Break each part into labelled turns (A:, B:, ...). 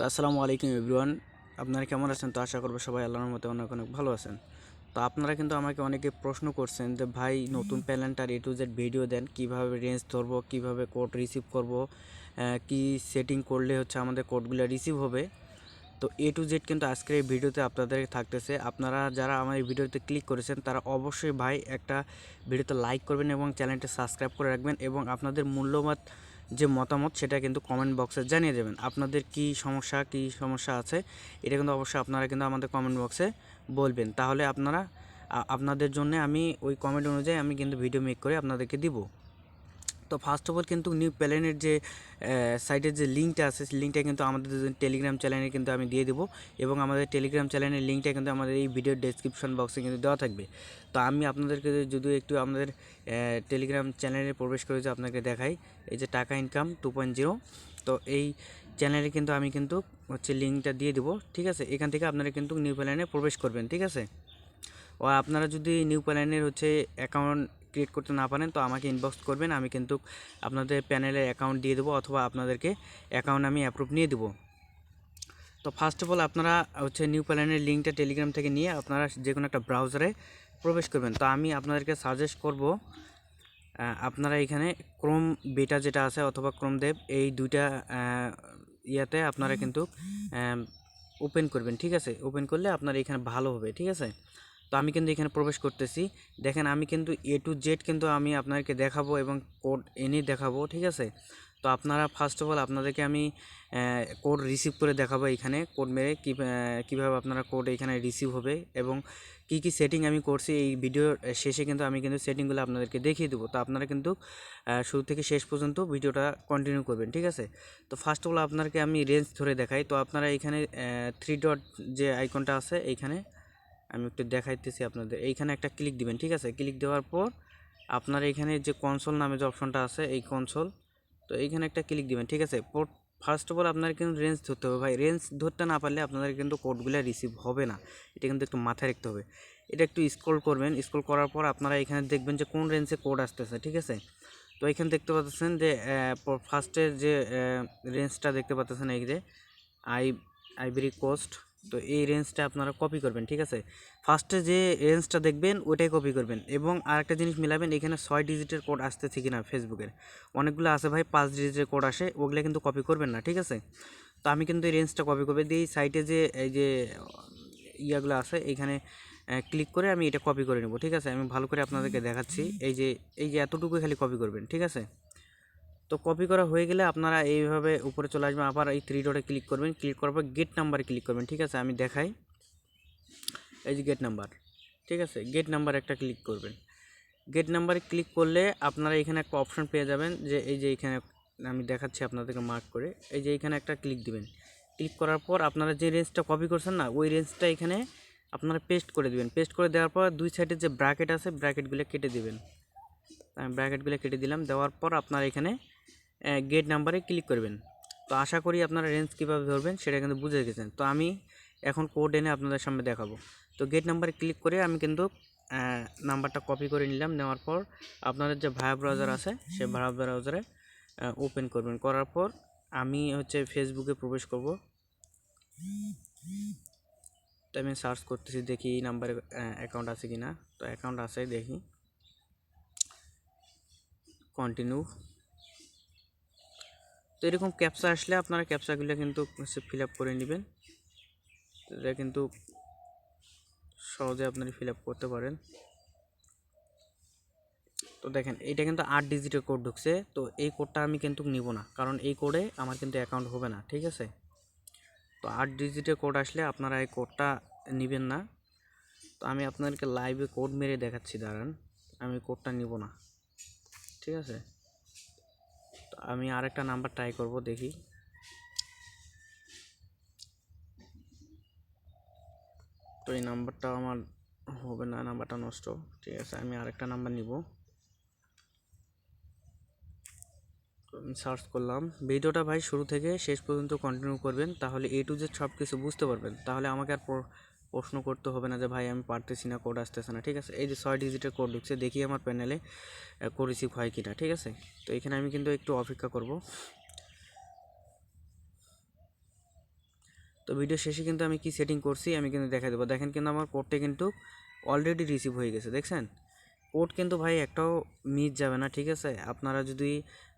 A: তো আসসালামু আলাইকুম এভরিওয়ান। আপনারা কেমন আছেন? তো আশা করব সবাই আল্লাহর মতে অনেক অনেক ভালো আছেন। তো আপনারা কিন্তু আমাকে অনেকে প্রশ্ন করছেন যে, ভাই, নতুন প্যালেন্টার এ টু জেড ভিডিও দেন, কীভাবে রেঞ্জ ধরবো, কীভাবে কোড রিসিভ করব কি সেটিং করলে হচ্ছে আমাদের কোডগুলো রিসিভ হবে? তো এ টু জেড কিন্তু আজকের এই ভিডিওতে আপনাদের থাকতেছে। আপনারা যারা আমার এই ভিডিওতে ক্লিক করেছেন, তারা অবশ্যই ভাই একটা ভিডিওতে লাইক করবেন এবং চ্যানেলটি সাবস্ক্রাইব করে রাখবেন এবং আপনাদের মূল্যবান যে মতামত, সেটা কিন্তু কমেন্ট বক্সে জানিয়ে দেবেন। আপনাদের কি সমস্যা কি সমস্যা আছে, এটা কিন্তু অবশ্যই আপনারা কিন্তু আমাদের কমেন্ট বক্সে বলবেন। তাহলে আপনারা আপনাদের জন্য আমি ওই কমেন্ট অনুযায়ী আমি কিন্তু ভিডিও মেক করে আপনাদেরকে দিব। তো ফার্স্ট অফ অল কিন্তু নিউ প্যালেনের যে সাইটের যে লিঙ্কটা আছে, সেই লিঙ্কটা কিন্তু আমাদের টেলিগ্রাম চ্যানেলে কিন্তু আমি দিয়ে দেবো এবং আমাদের টেলিগ্রাম চ্যানেলের লিঙ্কটা কিন্তু আমাদের এই ভিডিওর ডেসক্রিপশন বক্সে কিন্তু দেওয়া থাকবে। তো আমি আপনাদেরকে যদি একটু আমাদের টেলিগ্রাম চ্যানেলে প্রবেশ করে যে আপনাকে দেখাই, এই যে টাকা ইনকাম টু পয়েন্ট জিরো তো এই চ্যানেলে কিন্তু আমি কিন্তু হচ্ছে লিঙ্কটা দিয়ে দেবো, ঠিক আছে? এখান থেকে আপনারা কিন্তু নিউ প্যালেনে প্রবেশ করবেন, ঠিক আছে? ও আপনারা যদি নিউ প্যানেলের হচ্ছে অ্যাকাউন্ট ক্রিয়েট করতে না পারেন, তো আমাকে ইনবক্স করবেন, আমি কিন্তু আপনাদের প্যানেলের অ্যাকাউন্ট দিয়ে দেবো অথবা আপনাদেরকে অ্যাকাউন্ট আমি অ্যাপ্রুভ নিয়ে দেবো। তো ফার্স্ট অফ অল আপনারা হচ্ছে নিউ প্যানেলের লিঙ্কটা টেলিগ্রাম থেকে নিয়ে আপনারা যে কোনো একটা ব্রাউজারে প্রবেশ করবেন। তো আমি আপনাদেরকে সাজেস্ট করব আপনারা এখানে ক্রোম বেটা যেটা আছে অথবা ক্রোম দেব এই দুইটা ইয়াতে আপনারা কিন্তু ওপেন করবেন, ঠিক আছে? ওপেন করলে আপনার এখানে ভালো হবে, ঠিক আছে? তো আমি কিন্তু এখানে প্রবেশ করতেছি। দেখেন আমি কিন্তু এ টু জেড কিন্তু আমি আপনাদেরকে দেখাবো এবং কোড এনে দেখাবো, ঠিক আছে? তো আপনারা ফার্স্ট অফ অল আপনাদেরকে আমি কোড রিসিভ করে দেখাবো এখানে। কোড মেরে কী কীভাবে আপনারা কোড এখানে রিসিভ হবে এবং কি কি সেটিং আমি করছি এই ভিডিওর শেষে কিন্তু আমি কিন্তু সেটিংগুলো আপনাদেরকে দেখিয়ে দেবো। তো আপনারা কিন্তু শুরু থেকে শেষ পর্যন্ত ভিডিওটা কন্টিনিউ করবেন, ঠিক আছে? তো ফার্স্ট অফ অল আপনাদেরকে আমি রেঞ্জ ধরে দেখাই। তো আপনারা এখানে থ্রি ডট যে আইকনটা আছে এইখানে আমি একটু দেখাইতেছি আপনাদের। এইখানে একটা ক্লিক দিবেন, ঠিক আছে? ক্লিক দেওয়ার পর আপনার এখানে যে কনসোল নামে যে অপশনটা আছে, এই কনসোল তো এইখানে একটা ক্লিক দিবেন, ঠিক আছে? ফার্স্ট অফ অল আপনার কিন্তু রেঞ্জ ধরতে হবে ভাই। রেঞ্জ ধরতে না পারলে আপনাদের কিন্তু কোডগুলো রিসিভ হবে না। এটা কিন্তু একটু মাথায় রাখতে হবে। এটা একটু স্ক্রল করবেন। স্ক্রল করার পর আপনারা এখানে দেখবেন যে কোন রেঞ্জে কোড আসতেছে, ঠিক আছে? তো এখানে দেখতে পাচ্ছেন যে ফার্স্টের যে রেঞ্জটা দেখতে পাচ্ছেন এই যে আই আইভরি কোস্ট তো এই রেঞ্জটা আপনারা কপি করবেন, ঠিক আছে? ফার্স্টে যে রেঞ্জটা দেখবেন, ওইটাই কপি করবেন। এবং আরেকটা জিনিস মিলাবেন, এখানে ছয় ডিজিটের কোড আসতেছে কিনা ফেসবুকের অনেকগুলো আছে ভাই, পাঁচ ডিজিটের কোড আসে, ওগুলো কিন্তু কপি করবেন না, ঠিক আছে? তো আমি কিন্তু এই রেঞ্জটা কপি করবে দিয়ে সাইটে যে, এই যে, ইয়াগুলো আছে এইখানে ক্লিক করে আমি এটা কপি করে নেব, ঠিক আছে? আমি ভালো করে আপনাদেরকে দেখাচ্ছি। এই যে এই যে এতটুকু খালি কপি করবেন, ঠিক আছে? তো কপি করা হয়ে গেলে আপনারা এইভাবে উপরে চলে আসবেন। আবার এই থ্রি ডটে ক্লিক করবেন। ক্লিক করার পর গেট নাম্বারে ক্লিক করবেন। ঠিক আছে? আমি দেখাই। এই যে গেট নাম্বার ঠিক আছে? গেট নাম্বার একটা ক্লিক করবেন। গেট নাম্বারে ক্লিক করলে আপনারা এখানে একটা অপশন পেয়ে যাবেন যে, এই যে এখানে আমি দেখাচ্ছি আপনাদেরকে মার্ক করে। এই যে এখানে একটা ক্লিক দিবেন। ক্লিক করার পর আপনারা যে রেঞ্জটা কপি করছেন না, ওই রেঞ্জটা এখানে আপনারা পেস্ট করে দিবেন। পেস্ট করে দেওয়ার পর দুই সাইডে যে ব্র্যাকেট আছে ব্র্যাকেটগুলো কেটে দিবেন। আমি ব্র্যাকেটগুলো কেটে দিলাম। দেওয়ার পর আপনারা এখানে গেট নাম্বারে ক্লিক করবেন। তো আশা করি আপনারা রেঞ্জ কীভাবে ধরবেন সেটা কিন্তু বুঝে গেছেন। তো আমি এখন কোড এনে আপনাদের সামনে দেখাবো। তো গেট নাম্বারে ক্লিক করে আমি কিন্তু নাম্বারটা কপি করে নিলাম। নেওয়ার পর আপনাদের যে ভায়া ব্রাউজার আছে সেই ভায়া ব্রাউজারে ওপেন করবেন। করার পর আমি হচ্ছে ফেসবুকে প্রবেশ করব। তো আমি সার্চ করতেছি দেখি এই নাম্বারে অ্যাকাউন্ট আছে কি না তো অ্যাকাউন্ট আছে দেখি। কন্টিনিউ তো এরকম ক্যাপচা আসলে আপনারা ক্যাপচাগুলো কিন্তু ফিল আপ করে নেবেন। এটা কিন্তু সহজে আপনারা ফিল আপ করতে পারেন। তো দেখেন, এটা কিন্তু আট ডিজিটের কোড ঢুকছে। তো এই কোডটা আমি কিন্তু নিব না, কারণ এই কোডে আমার কিন্তু অ্যাকাউন্ট হবে না, ঠিক আছে? তো আট ডিজিটের কোড আসলে আপনারা এই কোডটা নেবেন না। তো আমি আপনাদেরকে লাইভে কোড মেরে দেখাচ্ছি, দাঁড়ান। আমি কোডটা নিব না, ঠিক আছে? আমি আরেকটা নাম্বার ট্রাই করব, দেখি। তো এই নাম্বারটা আমার হবে না নাম্বারটা নষ্ট। ঠিক আছে, আমি আরেকটা নাম্বার নিব। আমি সার্চ করলাম। ভিডিওটা ভাই শুরু থেকে শেষ পর্যন্ত কন্টিনিউ করবেন, তাহলে এ টু জেড সব কিছু বুঝতে পারবেন। তাহলে আমাকে আর প্রশ্ন করতে হবে না যে, ভাই, আমি পারতেছি না কোড আসতেছে না। ঠিক আছে? এই যে ছয় ডিজিটের কোড ঢুকছে, দেখি আমার প্যানেলে কোড রিসিভ হয় কিনা, ঠিক আছে? তো এখানে আমি কিন্তু একটু অপেক্ষা করব। তো ভিডিও শেষে কিন্তু আমি কি সেটিং করছি, আমি কিন্তু দেখা দেবো। দেখেন কিন্তু আমার কোডটা কিন্তু অলরেডি রিসিভ হয়ে গেছে, দেখছেন? কোড কিন্তু ভাই একটাও মিস যাবে না, ঠিক আছে? আপনারা যদি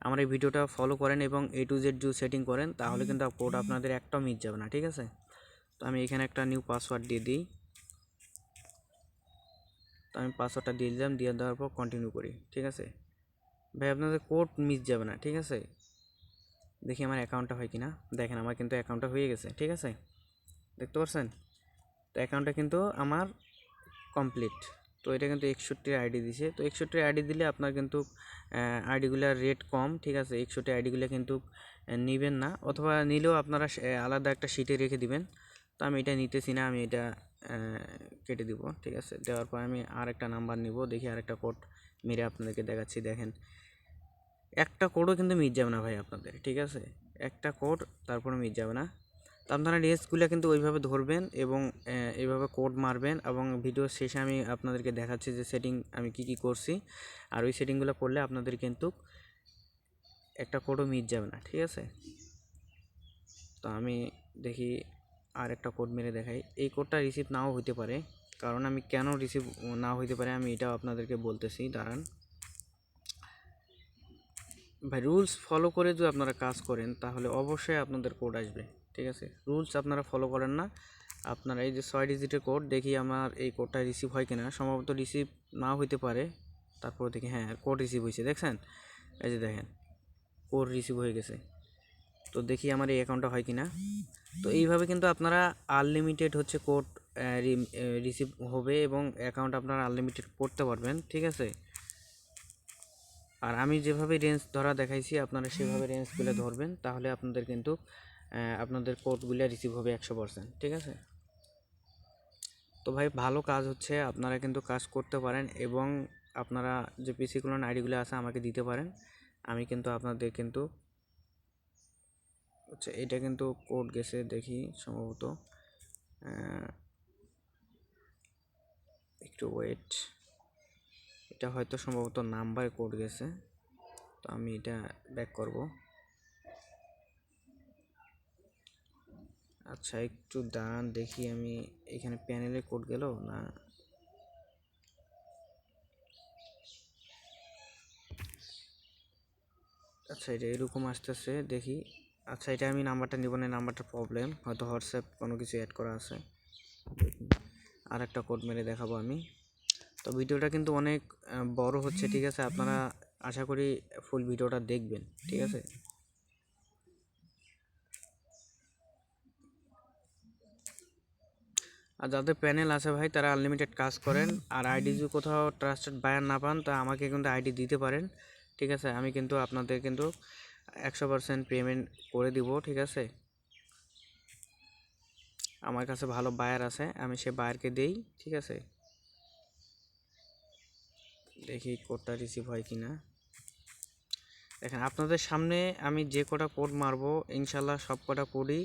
A: আমার এই ভিডিওটা ফলো করেন এবং এ টু জেড যদি সেটিং করেন, তাহলে কিন্তু কোড আপনাদের একটাও মিস যাবে না, ঠিক আছে? তো আমি এখানে একটা নিউ পাসওয়ার্ড দিয়ে দিই। তো আমি পাসওয়ার্ডটা দিয়ে দিলাম, দিয়ে দেওয়ার পর কন্টিনিউ করি, ঠিক আছে? ভাই, আপনাদের কোড মিস যাবে না, ঠিক আছে? দেখি আমার অ্যাকাউন্টটা হয় কি না দেখেন, আমার কিন্তু অ্যাকাউন্টটা হয়ে গেছে, ঠিক আছে? দেখতে পাচ্ছেন তো অ্যাকাউন্টটা কিন্তু আমার কমপ্লিট তো এটা কিন্তু একষট্টির আইডি দিছে। তো একষট্টির আইডি দিলে আপনার কিন্তু আইডিগুলোর রেট কম, ঠিক আছে? একষট্টি আইডিগুলো কিন্তু নেবেন না। অথবা নিলেও আপনারা আলাদা একটা শিটে রেখে দিবেন। তো আমি এটা নিতেছি না, আমি এটা কেটে দিব, ঠিক আছে? দেওয়ার পর আমি আর একটা নাম্বার নিব, দেখি আরেকটা কোড মেরে আপনাদেরকে দেখাচ্ছি, দেখেন। একটা কোডও কিন্তু মিট যাবে না ভাই আপনাদের, ঠিক আছে? একটা কোড তারপরে মিট যাবে না। তো আপনারা রেসগুলো কিন্তু ওইভাবে ধরবেন এবং এইভাবে কোড মারবেন এবং ভিডিও শেষে আমি আপনাদেরকে দেখাচ্ছি যে সেটিং আমি কি কি করছি। আর ওই সেটিংগুলো করলে আপনাদের কিন্তু একটা কোডও মিট যাবে না, ঠিক আছে? তো আমি দেখি আর একটা কোড মেরে দেখাই। এই কোডটা রিসিভ নাও হইতে পারে, কারণ আমি কেন রিসিভ না হইতে পারে আমি এটাও আপনাদেরকে বলতেছি, দাঁড়ান। ভাই রুলস ফলো করে যদি আপনারা কাজ করেন, তাহলে অবশ্যই আপনাদের কোড আসবে, ঠিক আছে? রুলস আপনারা ফলো করেন না, আপনারা এই যে ছয় ডিজিটের কোড দেখি আমার এই কোডটা রিসিভ হয় কিনা। সম্ভবত রিসিভ না হইতে পারে, তারপর দেখি হ্যাঁ কোড রিসিভ হয়েছে দেখছেন? এই যে দেখেন কোড রিসিভ হয়ে গেছে। তো দেখি আমার এই অ্যাকাউন্টটা হয় কিনা। তো এইভাবে কিন্তু আপনারা আনলিমিটেড হচ্ছে কোড রিসিভ হবে এবং অ্যাকাউন্ট আপনারা আনলিমিটেড করতে পারবেন, ঠিক আছে? আর আমি যেভাবে রেঞ্জ ধরা দেখাইছি, আপনারা সেভাবে রেঞ্জগুলো ধরবেন, তাহলে আপনাদের কিন্তু আপনাদের কোডগুলো রিসিভ হবে একশো পার্সেন্ট ঠিক আছে? তো ভাই, ভালো কাজ হচ্ছে, আপনারা কিন্তু কাজ করতে পারেন এবং আপনারা যে পিসি ক্লোন আইডিগুলো আছে, আমাকে দিতে পারেন। আমি কিন্তু আপনাদের কিন্তু আচ্ছা এটা কিন্তু কোড গেছে দেখি সম্ভবত একটু ওয়েট এটা হয়তো সম্ভবত নাম্বার কোড গেছে, তো আমি এটা ব্যাক করব। আচ্ছা একটু দাঁড়ান, দেখি আমি এখানে প্যানেলে কোড গেল না? আচ্ছা এটা এরকম আসতেছে, দেখি। আচ্ছা এটা আমি নাম্বারটা নিব না নাম্বারটা প্রবলেম হয়তো হোয়াটসঅ্যাপ কোনো কিছু অ্যাড করা আছে। আর একটা কোড মেরে দেখাবো আমি। তো ভিডিওটা কিন্তু অনেক বড় হচ্ছে, ঠিক আছে? আপনারা আশা করি ফুল ভিডিওটা দেখবেন, ঠিক আছে? আর যাদের প্যানেল আছে ভাই, তারা আনলিমিটেড কাজ করেন। আর আইডি যদি কোথাও ট্রাস্টেড বায়ার না পান, তা আমাকে কিন্তু আইডি দিতে পারেন, ঠিক আছে? আমি কিন্তু আপনাদের কিন্তু একশো পার্সেন্ট পেমেন্ট করে দিব, ঠিক আছে? আমার কাছে ভালো বায়ার আছে, আমি সে বায়ারকে দেই, ঠিক আছে? দেখি কোডটা রিসিভ হয় কি না দেখেন, আপনাদের সামনে আমি যে কটা কোড মারবো ইনশাল্লাহ সব কটা কোডই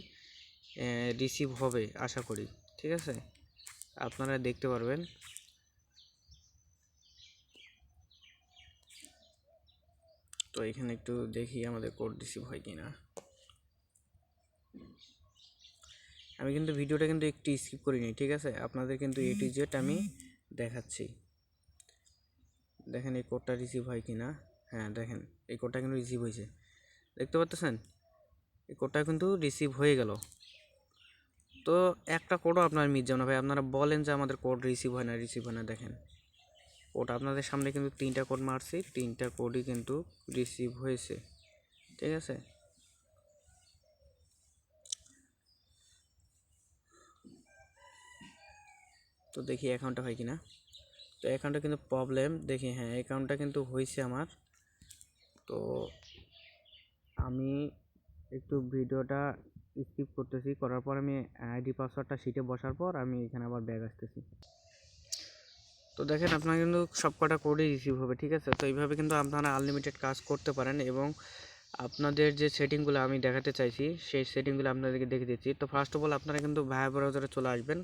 A: রিসিভ হবে, আশা করি, ঠিক আছে? আপনারা দেখতে পারবেন। তো এখানে একটু দেখি আমাদের কোড রিসিভ হয় কি না আমি কিন্তু ভিডিওটা কিন্তু একটু স্কিপ করিনি, ঠিক আছে? আপনাদের কিন্তু এ টু জেড আমি দেখাচ্ছি। দেখেন এই কোডটা রিসিভ হয় কি না হ্যাঁ দেখেন, এই কোডটা কিন্তু রিসিভ হয়েছে। দেখতে পাচ্ছেন? এই কোডটা কিন্তু রিসিভ হয়ে গেল। তো একটা কোডও আপনার মিস যাবে না ভাই। আপনারা বলেন যে আমাদের কোড রিসিভ হয় না রিসিভ হয় না, দেখেন। কোড আপনাদের সামনে কিন্তু তিনটা কোড মারছি, তিনটা কোডই কিন্তু রিসিভ হয়েছে, ঠিক আছে? তো দেখি অ্যাকাউন্টটা হয় কি না তো অ্যাকাউন্টটা কিন্তু প্রবলেম দেখি হ্যাঁ অ্যাকাউন্টটা কিন্তু হয়েছে আমার। তো আমি একটু ভিডিওটা স্কিপ করতেছি, করার পর আমি আইডি পাসওয়ার্ডটা সিটে বসার পর আমি এখানে আবার ব্যাগ আসতেছি। তো দেখেন আপনার কিন্তু সব কটা কোডই রিসিভ হবে, ঠিক আছে? তো এইভাবে কিন্তু আপনারা আনলিমিটেড কাজ করতে পারেন এবং আপনাদের যে সেটিংগুলো আমি দেখাতে চাইছি, সেই সেটিংগুলো আপনাদেরকে দেখে দিচ্ছি। তো ফার্স্ট অফ অল আপনারা কিন্তু ভায়া ব্রাউজারে চলে আসবেন।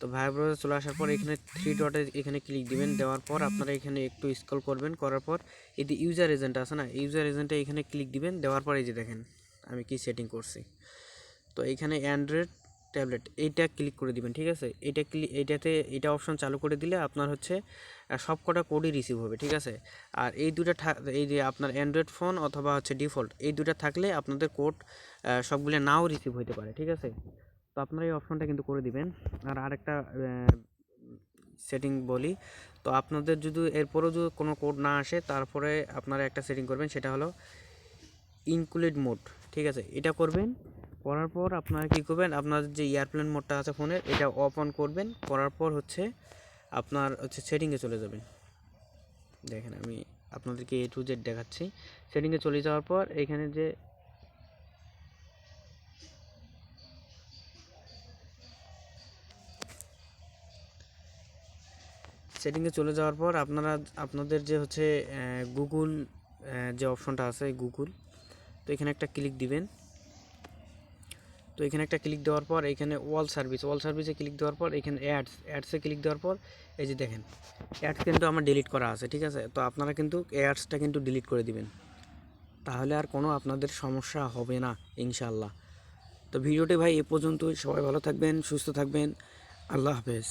A: তো ভায়া ব্রাউজারে চলে আসার পর এখানে থ্রি ডটে এখানে ক্লিক দিবেন, দেওয়ার পর আপনারা এখানে একটু স্ক্রল করবেন, করার পর এই যে ইউজার এজেন্ট আছে না ইউজার এজেন্টে এখানে ক্লিক দিবেন, দেওয়ার পর এই যে দেখেন আমি কি সেটিং করছি। তো এখানে অ্যান্ড্রয়েড ট্যাবলেট, এইটা ক্লিক করে দিবেন, ঠিক আছে? এইটা ক্লি এইটাতে এটা অপশন চালু করে দিলে আপনার হচ্ছে সব কটা কোডই রিসিভ হবে, ঠিক আছে? আর এই দুটা এই যে আপনার অ্যান্ড্রয়েড ফোন অথবা হচ্ছে ডিফল্ট এই দুটা থাকলে আপনাদের কোড সবগুলো নাও রিসিভ হতে পারে, ঠিক আছে? তো আপনারা এই অপশনটা কিন্তু করে দিবেন। আর আরেকটা সেটিং বলি, তো আপনাদের যদি, এরপরেও যদি কোনো কোড না আসে, তারপরে আপনারা একটা সেটিং করবেন, সেটা হলো ইনক্লুড মোড ঠিক আছে? এটা করবেন করার পর আপনারা কী করবেন? আপনার যে এয়ারপ্লেন মোডটা আছে ফোনের এটা অফ অন করবেন। করার পর হচ্ছে আপনার হচ্ছে সেটিংয়ে চলে যাবেন। দেখেন আমি আপনাদেরকে এ টু জেড দেখাচ্ছি। সেটিংয়ে চলে যাওয়ার পর এখানে যে সেটিংয়ে চলে যাওয়ার পর আপনারা, আপনাদের যে হচ্ছে গুগল যে অপশনটা আছে গুগল তো এখানে একটা ক্লিক দিবেন। তো এখানে একটা ক্লিক দেওয়ার পর এখানে ওয়াল সার্ভিস ওয়াল সার্ভিসে ক্লিক দেওয়ার পর এখানে অ্যাডস অ্যাডসে ক্লিক দেওয়ার পর এই যে দেখেন অ্যাডস কিন্তু আমার ডিলিট করা আছে, ঠিক আছে? তো আপনারা কিন্তু অ্যাডসটা কিন্তু ডিলিট করে দিবেন। তাহলে আর কোনো আপনাদের সমস্যা হবে না ইনশাল্লাহ তো ভিডিওটি ভাই এ পর্যন্তই, সবাই ভালো থাকবেন, সুস্থ থাকবেন, আল্লাহ হাফেজ।